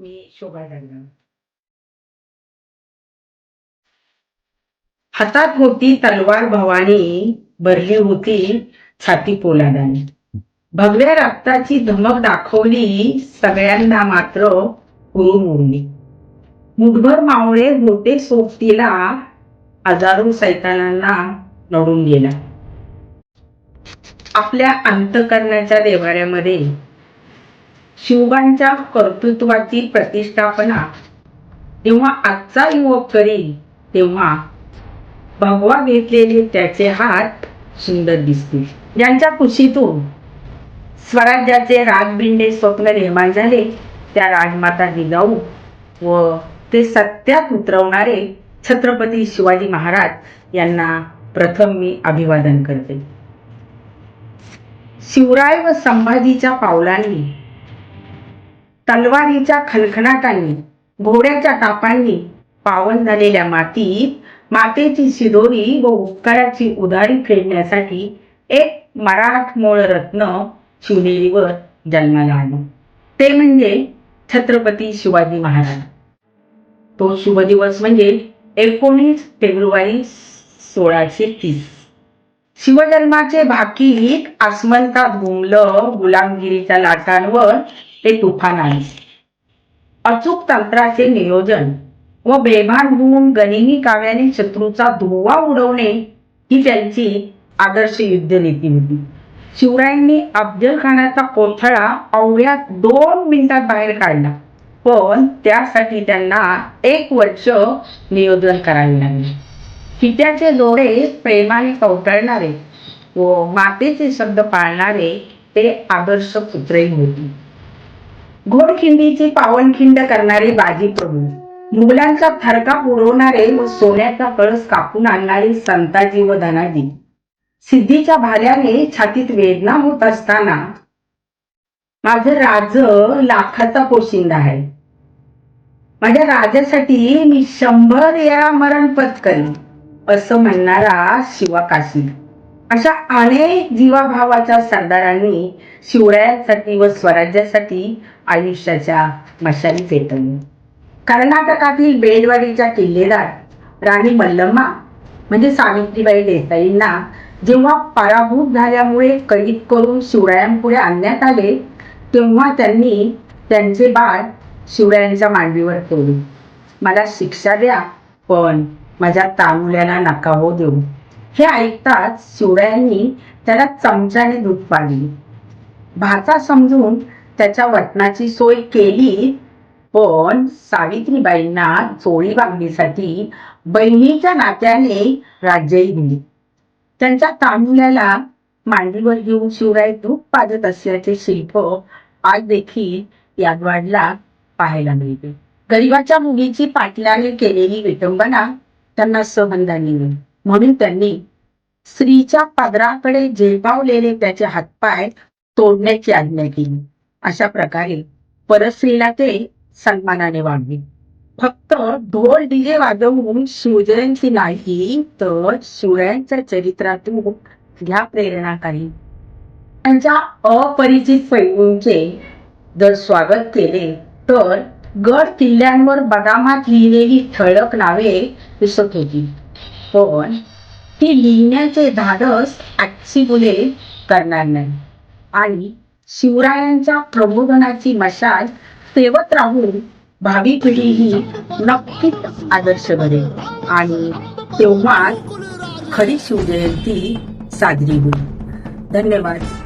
मी शोभा डांगा हातात होती तलवार भवानी भरली होती छाती पोलादाने. भगव्या रक्ताची धमक दाखवली सगळ्यांना मात्र उरून उरली मुठभर मावळे होते सोबतीला हजारो सैतानांना लढून गेला. आपल्या अंतकरणाच्या देवाऱ्यामध्ये शिवबांच्या कर्तृत्वाची प्रतिष्ठापना. तेव्हा आजचा युवक करेल तेव्हा भगवा घेतलेले त्याचे हात सुंदर दिसतील. ज्यांच्या कुशीतून स्वराज्याचे राजबिंडे स्वप्न निर्माण झाले त्या राजमाता जिजाऊ व ते सत्यात उतरवणारे छत्रपती शिवाजी महाराज यांना प्रथम मी अभिवादन करते. शिवराय व संभाजीच्या पावलांनी तलवारीच्या खणखणाटांनी घोड्याच्या टापांनी पावन झालेल्या मातीत मातेची शिदोरी व उपकाराची उधारी फेडण्यासाठी एक मराठमोळ रत्न शिवनेरीवर जन्माला आलं. ते म्हणजे छत्रपती शिवाजी महाराज. तो शुभ दिवस म्हणजे एकोणीस फेब्रुवारी सोळाशे तीस. शिवजन्माचे भाकीत आसमंतात घुमलं गुलामगिरीच्या लाटांवर ते तुफान आहे अचूक तंत्राचे नियोजन व बेभान होऊन गणिनी काव्याने शत्रूचा धुवा उडवणे ही त्यांची आदर्श युद्धनीती होती. शिवरायांनी अफजल खानाचा कोथळा अवघ्या दोन मिनिटात बाहेर काढला. पण त्यासाठी त्यांना एक वर्ष नियोजन करावे लागले. पित्याचे डोळे प्रेमाने कवटळणारे व मातेचे शब्द पाळणारे ते आदर्श पुत्रही होते. घोडखिंडीची पावनखिंड करणारे बाजी प्रभू मुघलांचा फरका पुरवणारे व सोन्याचा कळस कापून आणणारे संताजी व धनाजी सिद्धीच्या भाल्याने छातीत वेदना होत असताना माझं राज लाखाचा पोशिंदा आहे. माझ्या राजासाठी मी शंभर या मरण पत्करेन असं म्हणणारा शिवाकाशी. अशा अनेक जीवाभावाच्या सरदारांनी शिवरायांसाठी व स्वराज्यासाठी आयुष्याच्या मशाली पेटवली कर्नाटकातील बेलवाडीच्या किल्लेदार राणी मल्लम्मा म्हणजे सावित्रीबाई देसाईंना जेव्हा पराभूत झाल्यामुळे कैद करून शिवरायांपुढे आणण्यात आले तेव्हा त्यांनी त्यांचे बाळ शिवरायांच्या मांडीवर ठेवले मला शिक्षा द्या पण माझ्या तामुल्याला नका हो देऊ. हे ऐकताच शिवरायांनी त्याला चमच्याने दूध पाडली भाचा समजून त्याच्या वटणाची सोय केली पण सावित्रीबाईंना चोळी बांधणीसाठी बहिणीच्या नात्याने राज्यही दिली त्यांच्या तांबुल्याला मांडीवर घेऊन शिवराय दूध पाजत असल्याचे शिल्प आज देखील यादवाडला पाहायला मिळते. गरिबाच्या मुलीची पाटलाने केलेली विटंबना त्यांना सहन झाली नाही. म्हणून त्यांनी स्त्रीच्या पदराकडे झेपावलेले त्याचे हातपाय तोडण्याची आज्ञा केली. अशा प्रकारे परस्त्रीला ते सन्मानाने वाढले. फक्त ढोल डीजे वाजवून शिवजयंती नाही तर शिवरायांच्या चरित्रातून घ्या प्रेरणा काही. त्यांच्या अपरिचित पैलूंचे जर स्वागत केले तर गड किल्ल्यांवर बदामात लिहिलेली ठळक नावे दिसत होती. पण ती लिहिण्याचे धाडस आजची मुले करणार नाही. आणि शिवरायांच्या प्रबोधनाची मशाल सेवत राहून भावी पिढी ही नक्कीच आदर्श बनेल. आणि तेव्हा खरी शिवजयंती साजरी होईल. धन्यवाद.